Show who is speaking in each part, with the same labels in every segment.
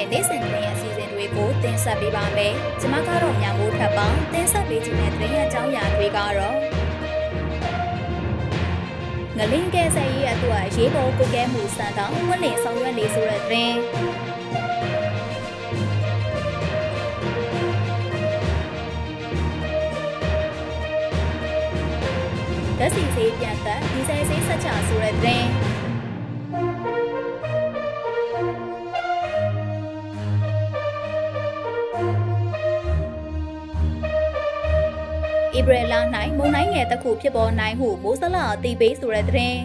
Speaker 1: တဲ့နေ့စဉ်သတင်းအစီအစဉ်တွေကိုတင်ဆက်ပေးပါမယ်။ကျွန်မကတော့ညမိုးထပ်ပါတင်ဆက်ပေးခြင်းတဲ့သတင်းအကြောင်းအရာတွေကတော့ငလင်းကဲဆက်ရေးအတွက်ရေးပေါ်ကုတ်ကဲမှုစံတောင်းဝတ်လင်ဆောင်ရွက်နေဆိုတဲ့သတင်းဓာတ်စီစေးပြန်သက်ဒီဇယ်စေးဆက်ချဆိုတဲ့သတင်း ဧပြီလ၌မုန်တိုင်းငယ်တစ်ခုဖြစ်ပေါ်နိုင်ဟုမိုးစလအသိပေးဆိုတဲ့သတင်း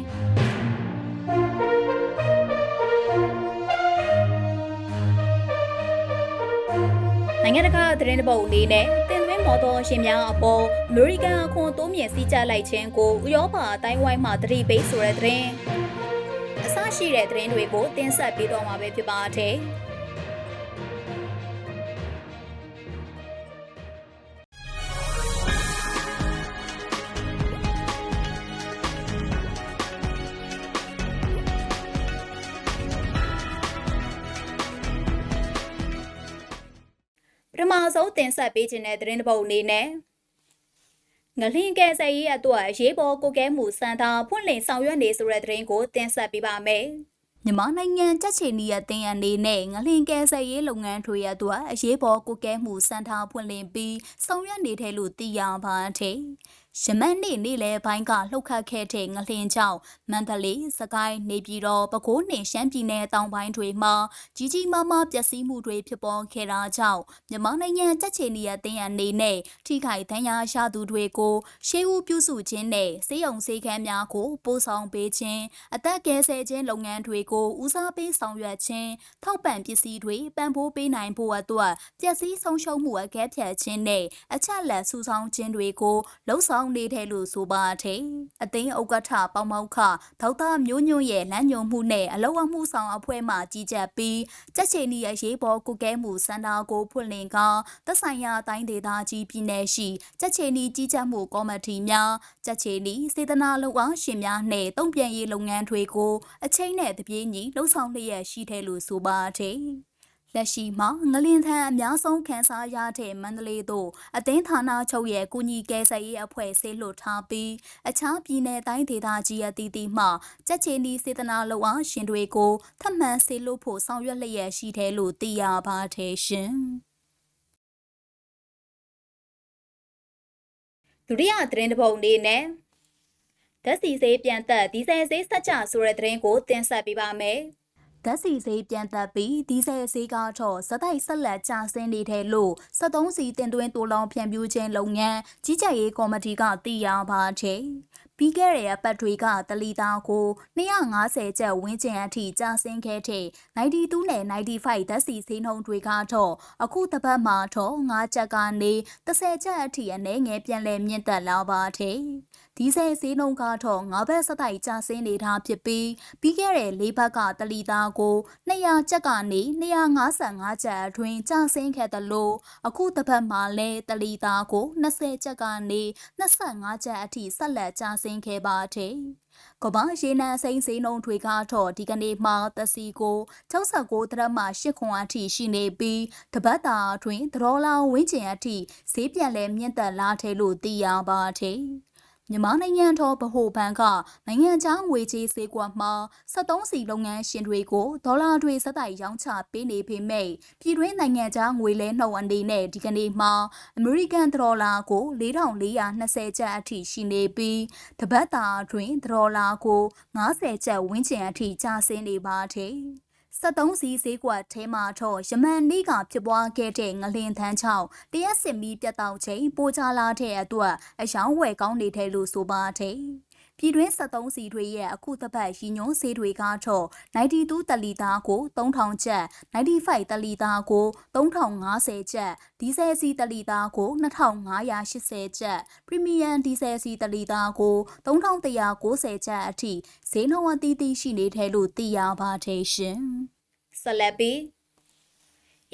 Speaker 1: နိုင်ငံတကာသတင်းတပုတ်အနေနဲ့တင်သွင်းမော်တော်ရှင်များအပေါ်အမေရိကန်အခွန်တိုးမြင့်စည်းကြလိုက်ခြင်းကိုဥရောပအတိုင်းဝိုင်းမှသတိပေးဆိုတဲ့သတင်းအစရှိတဲ့သတင်းတွေကိုတင်ဆက်ပေးတော့မှာပဲဖြစ်ပါတယ်။ ပထမဆုံးတင်ဆက်ပေးခြင်းတဲ့သတင်းတစ်ပုဒ်အနေနဲ့ငလင်းကဲဆယ်ရေးအတွက်ရေးပေါ်ကိုကဲမှုစံတာဖွင့်လှစ်ဆောင်ရွက်နေဆိုတဲ့သတင်းကိုတင်ဆက်ပေးပါမယ်။မြန်မာနိုင်ငံကြက်ချီနီရတင်အနေနဲ့ငလင်ကဲဆယ်ရေးလုပ်ငန်းထွေရအတွက်အရေးပေါ်ကိုကဲမှုစံတာဖွင့်လှစ်ပြီးဆောင်ရွက်နေတယ်လို့သိရပါတယ်။ ရမန်နေ့နေ့လယ်ပိုင်းကလှုပ်ခတ်ခဲ့တဲ့ငလင်ကြောင့်မန္တလေး၊စကိုင်း၊နေပြည်တော်၊ပဲခူးနှင့်ရှမ်းပြည်နယ်တောင်ပိုင်းတွေမှာကြီးကြီးမားမားပျက်စီးမှုတွေဖြစ်ပေါ်ခဲ့တာကြောင့်မြန်မာနိုင်ငံကြက်ချေနီရတင်အနေနဲ့ထိခိုက်ဒဏ်ရာရသူတွေကိုရှေးဦးပြုစုခြင်းနဲ့စေယုံစေခန်းများကိုပို့ဆောင်ပေးခြင်းအသက်ကယ်ဆယ်ခြင်းလုပ်ငန်းတွေကိုဦးစားပေးဆောင်ရွက်ခြင်းထောက်ပံ့ပစ္စည်းတွေပံ့ပိုးပေးနိုင်ဖို့အတွက်ပျက်စီးဆုံးရှုံးမှုအကဲဖြတ်ခြင်းနဲ့အချက်လက်စုဆောင်းခြင်းတွေကိုလှုံ့ဆော်ဆောင်နေတယ်လို့ဆိုပါတယ်။အသိန်းဥက္ကဋ္ဌပေါမောက်ခဒေါက်တာမျိုးညွန့်ရဲ့လမ်းညွှန်မှုနဲ့အလောက်အမှုဆောင်အဖွဲ့မှကြီးကြပ်ပြီးကြက်ချေနီရဲ့ရေးပေါ်ကုကဲမှုစန္ဒာကိုဖွင့်လင်ကသက်ဆိုင်ရာအတိုင်းဒေသကြီးပြည်နယ်ရှိကြက်ချေနီကြီးကြပ်မှုကော်မတီများကြက်ချေနီစေတနာလုံအောင်ရှင်များနဲ့တုံ့ပြန်ရေးလုပ်ငန်းတွေကိုအချိန်နဲ့တပြေးညီလှုံ့ဆော်လျက်ရှိတယ်လို့ဆိုပါတယ်။ လက်ရှိမှာငလင်ထံအများဆုံးခန်းစားရတဲ့မန္တလေးသို့အသင်းဌာနချုပ်ရဲ့ကုညီကဲဆယ်ရေးအဖွဲ့ဆေးလွတ်ထားပြီးအခြားပြည်내တိုင်းဒေသကြီးအသီးသီးမှကြက်ချီနီစေတနာလုံအားရှင်တွေကိုထပ်မံဆေးလွတ်ဖို့ဆောင်ရွက်လျက်ရှိတယ်လို့သိရပါတယ်ရှင်ဒုတိယသတင်းတစ်ပုဒ်အနေနဲ့ဓာတ်စီစေးပြန်သက်ဒီဇယ်စေးဆက်ချဆိုတဲ့သတင်းကိုတင်ဆက်ပေးပါမယ်။ ဓာတ်စီစေးပြန်တက်ပြီးဒီဇယ်စေးကတော့စတိုက်ဆက်လက်ကျဆင်းနေတဲ့လို့73စီတင်သွင်းတူလောင်ဖြန့်ဖြူးခြင်းလုပ်ငန်းကြီးကြပ်ရေးကော်မတီကသိရပါတယ်။ပြီးခဲ့တဲ့အပတ်တွေကတလီတာကို250ကျပ်ဝန်းကျင်အထိကျဆင်းခဲ့တဲ့92နဲ့95ဓာတ်စီစေးနှုန်းတွေကတော့အခုတစ်ပတ်မှာတော့9ကျပ်ကနေ30ကျပ်အထိအနည်းငယ်ပြန်လည်မြင့်တက်လာပါတယ်။ ဒီဇယ်ဈေးနှုန်းကတော့ငါးဘက်စတိုက်ကျဆင်းနေတာဖြစ်ပြီးပြီးခဲ့တဲ့လေးဘက်ကတလီသားကို200ကျပ်ကနေ255ကျပ်အတွင်းကျဆင်းခဲ့တယ်လို့အခုတစ်ပတ်မှာလည်းတလီသားကို20ကျပ်ကနေ25ကျပ်အထိဆက်လက်ကျဆင်းခဲ့ပါတယ်။ကမ္ဘာရေနံစိမ်းစိမ်းနှုန်းတွေကတော့ဒီကနေ့မှသစီကို69ဒရမ8ခွန်အထိရှိနေပြီးတပတ်တာအတွင်းဒေါ်လာဝန်းကျင်အထိဈေးပြန်လဲမြင့်တက်လာတယ်လို့သိရပါတယ်။ မြန်မာနိုင်ငံတော်ဗဟိုဘဏ်ကနိုင်ငံခြားငွေကြေးဈေးကွက်မှာ73စီလုပ်ငန်းရှင်တွေကိုဒေါ်လာတွေစက်တိုက်ရောင်းချပေးနေပေမဲ့ပြည်တွင်းနိုင်ငံခြားငွေလဲနှုန်းအနေနဲ့ဒီကနေ့မှာအမေရိကန်ဒေါ်လာကို4420ကျပ်အထိရှိနေပြီးတပတ်တာအတွင်းဒေါ်လာကို90ကျပ်ဝန်းကျင်အထိကျဆင်းနေပါတယ်။ 73စီးဈေးကွက်ထဲမှာတော့ယမန်နေ့ကဖြစ်ပွားခဲ့တဲ့ငလင်သန်းချောင်းတရက်စင်မီပြတ်တောက်ချိန်ပိုချလာတဲ့အတွက်အယောင်းဝယ်ကောင်းနေတဲ့လို့ဆိုပါတယ်။ ပြည်တွင်း73စီတွေရဲ့အခုတစ်ပတ်ရည်ညွှန်းဈေးတွေကတော့92တလီသားကို3000ကျပ်95တလီသားကို3050ကျပ်ဒီဇယ်စီတလီသားကို2580ကျပ်ပရီမီယံဒီဇယ်စီတလီသားကို3190ကျပ်အထိဈေးနှုန်းအသီးသီးရှိနေတယ်လို့သိရပါတယ်ရှင်။ဆက်လက်ပြီး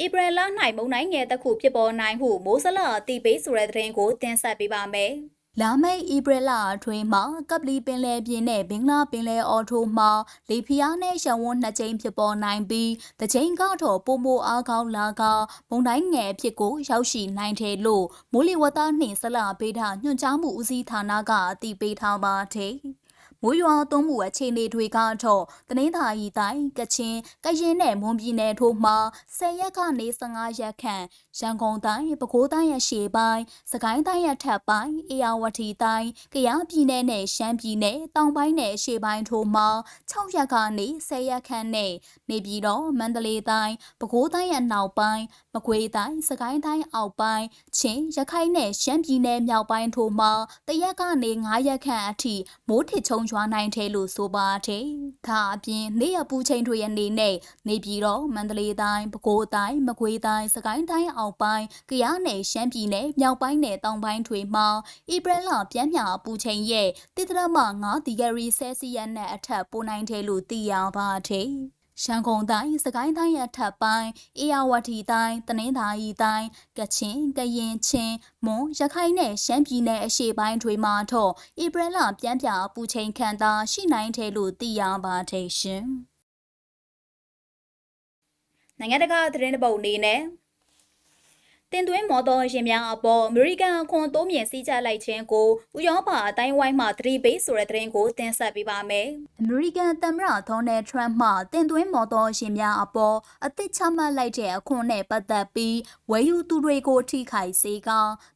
Speaker 1: ဧပြီလ၌မုန်တိုင်းငယ်တစ်ခုဖြစ်ပေါ်နိုင်ဟုမိုးစလအတိပေးဆိုတဲ့သတင်းကိုတင်ဆက်ပေးပါမယ်။ လာမယ့်ဧပြီလအတွင်းမှာကပလီပင်လယ်ပြင်နဲ့ဘင်္ဂလားပင်လယ်အော်ထိုမှာလေဖျားနဲ့ရှံဝန်းနှစ်ကြိမ်ဖြစ်ပေါ်နိုင်ပြီးတစ်ကြိမ်ကတော့ပုံမအားကောင်းလာကမုန်တိုင်းငယ်အဖြစ်ကိုရောက်ရှိနိုင်တယ်လို့မိုးလေဝသနှင့်ဆက်လက်ပေးထားညွှန်ကြားမှုဦးစီးဌာနကအတည်ပြုထားပါတယ်။ မိုးရွာသွန်းမှုအခြေအနေတွေကတော့တနင်္သာရီတိုင်းကချင်ကရင်နဲ့မွန်ပြည်နယ်တို့မှာ10ရက်ကနေ15ရက်ခန့်ရန်ကုန်တိုင်းပဲခူးတိုင်းရဲ့ရှေ့ပိုင်းစကိုင်းတိုင်းရဲ့ထပ်ပိုင်းအေရဝတီတိုင်းကယားပြည်နယ်နဲ့ရှမ်းပြည်နယ်တောင်ပိုင်းနဲ့ရှေ့ပိုင်းတို့မှာ6ရက်ကနေ10ရက်ခန့်နဲ့နေပြည်တော်မန္တလေးတိုင်းပဲခူးတိုင်းရဲ့နောက်ပိုင်းမကွေးတိုင်းစကိုင်းတိုင်းအောက်ပိုင်းချင်းရခိုင်နဲ့ရှမ်းပြည်နယ်မြောက်ပိုင်းတို့မှာတရက်ကနေ9ရက်ခန့်အထိမိုးထစ်ချုံရွာနိုင်တယ်လို့ဆိုပါတယ်။ဒါအပြင်နေရပူချိန်တွေရဲ့နေနဲ့နေပြည်တော်မန္တလေးတိုင်းပဲခူးတိုင်းမကွေးတိုင်းစကိုင်းတိုင်းအောက်ပိုင်းကယားနယ်ရှမ်းပြည်နယ်မြောက်ပိုင်းနယ်တောင်ပိုင်းတွေမှာဧပြီလပြန်မြပူချိန်ရဲ့တိတရမ9ဒီဂရီဆဲလ်စီယပ်နဲ့အထက်ပိုနိုင်တယ်လို့သိရပါတယ်။ ရှမ်းကုန်းတိုင်းစကိုင်းတိုင်းရထပ်ပိုင်းအေရဝတီတိုင်းတနင်္သာရီတိုင်းကချင်ကရင်ချင်းမွန်ရခိုင်နဲ့ရှမ်းပြည်နယ်အရှေ့ပိုင်းတွေမှာတော့ဧပြီလပြန်ပြပူချိန်ခံတာရှိနိုင်တယ်လို့သိရပါတယ်ရှင်နိုင်ငံတကာသတင်းပုတ်အနေနဲ့ တင်သွင်းမော်တော်ယာဉ်များအပေါ်အမေရိကန်အခွန်တိုးမြင့်စည်းကြလိုက်ခြင်းကိုဥရောပအတိုင်းဝိုင်းမှသတိပေးဆိုတဲ့သတင်းကိုတင်ဆက်ပေးပါမယ်။အမေရိကန်သမ္မတဒေါ်နယ်ထရန့်မှတင်သွင်းမော်တော်ယာဉ်များအပေါ်အသစ်ချမှတ်လိုက်တဲ့အခွန်နဲ့ပတ်သက်ပြီးဝယ်ယူသူတွေကိုထိခိုက်စေက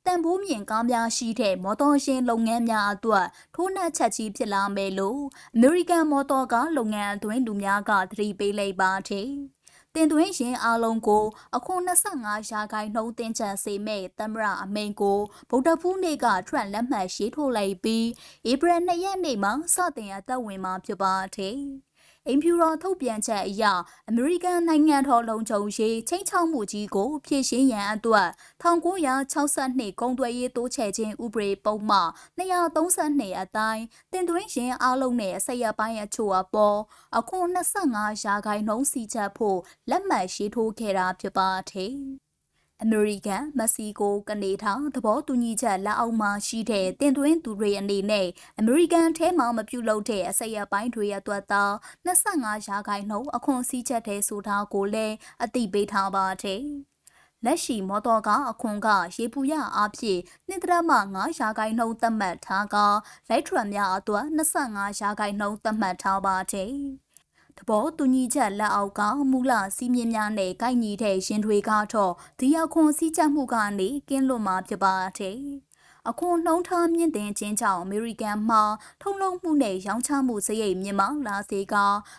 Speaker 1: တန်ဖိုးမြင့်ကားများရှိတဲ့မော်တော်ယာဉ်လုပ်ငန်းများအတွက်ထိုးနှက်ချက်ကြီးဖြစ်လာမယ်လို့အမေရိကန်မော်တော်ကားလုပ်ငန်းအတွင်းလူများကသတိပေးလိုက်ပါတယ်။ တင်သွင်းရင်အားလုံးကိုအခု25ရာခိုင်နှုန်းတင်ချန်စေမဲ့သမရအမိန်ကိုဗုဒ္ဓဖူးနေ့ကထရန့်လက်မှတ်ရေးထိုးလိုက်ပြီးဧပြီ2ရက်နေ့မှာစတင်အသက်ဝင်မှာဖြစ်ပါတယ်။ အင်ဖြူတော်ထုတ်ပြန်ချက်အရအမေရိကန်နိုင်ငံတော်လုံခြုံရေးချင်းချောက်မှုကြီးကိုဖြည့်ရှင်းရန်အတွက်1962ကုန်သွယ်ရေးတိုးချဲ့ခြင်းဥပဒေပုံမှ232အတိုင်းတင်သွင်းရင်အားလုံးနဲ့ဆက်ရပိုင်းအချို့အပေါ်အခု25ရာခိုင်နှုန်းစီချက်ဖို့လက်မှတ်ရေးထိုးခဲ့တာဖြစ်ပါတယ်။ အမေရိကန်မက္ကဆီကိုကနေဒါသဘောတူညီချက်လက်အောက်မှာရှိတဲ့တင်သွင်းသူတွေအနေနဲ့အမေရိကန်ထဲမှာမပြုတ်လို့တဲ့အစရပိုင်းတွေအတွက်သာ25ရာခိုင်နှုန်းအခွန်စည်းချက်တဲ့ဆိုတာကိုလည်းအသိပေးထားပါတယ်။လက်ရှိမော်တော်ကားအခွန်ကရေပူရအဖြစ်2.5ရာခိုင်နှုန်းသတ်မှတ်ထားကလိုက်ထရများအတွက်25ရာခိုင်နှုန်းသတ်မှတ်ထားပါတယ်။ တဘောတူညီချက်လက်အောက်ကမူလစီးမြင့်များနဲ့ကိုက်ညီတဲ့ရင်တွေကတော့ဒီအခွန်စည်းချက်မှုကနေကင်းလွတ်မှာဖြစ်ပါတယ်။အခွန်နှုံးထားမြင့်တင်ခြင်းကြောင့်အမေရိကန်မှာထုံလုံးမှုနဲ့ရောင်းချမှုစရိတ်မြင့်မားလာစေက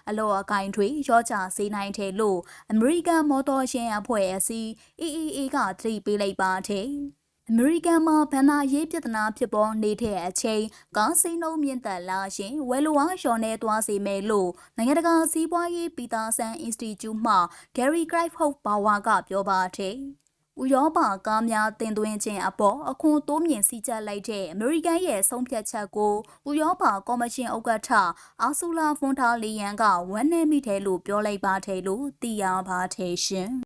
Speaker 1: အလောအကိုင်တွေရောကြစေနိုင်တယ်လို့အမေရိကန်မော်တော်ယာဉ်အဖွဲ့အစည်း AAA ကသတိပေးလိုက်ပါတယ်။ အမေရိကန်မှာဗန်နာရေးပြဿနာဖြစ်ပေါ်နေတဲ့အချိန်ကားစိမ်းနှုံးမြင့်တက်လာရင်ဝယ်လိုအားလျော်နေသွားစေမယ်လို့နိုင်ငံတကာစီးပွားရေးပီတာဆန်အင်စတီကျူမှ Gary Craighope Bauer ကပြောပါတယ်။ဥရောပကားများတင်သွင်းခြင်းအပေါ်အခွန်တိုးမြင့်စည်းကြပ်လိုက်တဲ့အမေရိကန်ရဲ့ဆုံးဖြတ်ချက်ကိုဥရောပကော်မရှင်ဥက္ကဋ္ဌအာဆူလာဖွန်တာလီယန်ကဝန်းနေမိတယ်လို့ပြောလိုက်ပါတယ်လို့သိရပါတယ်ရှင်။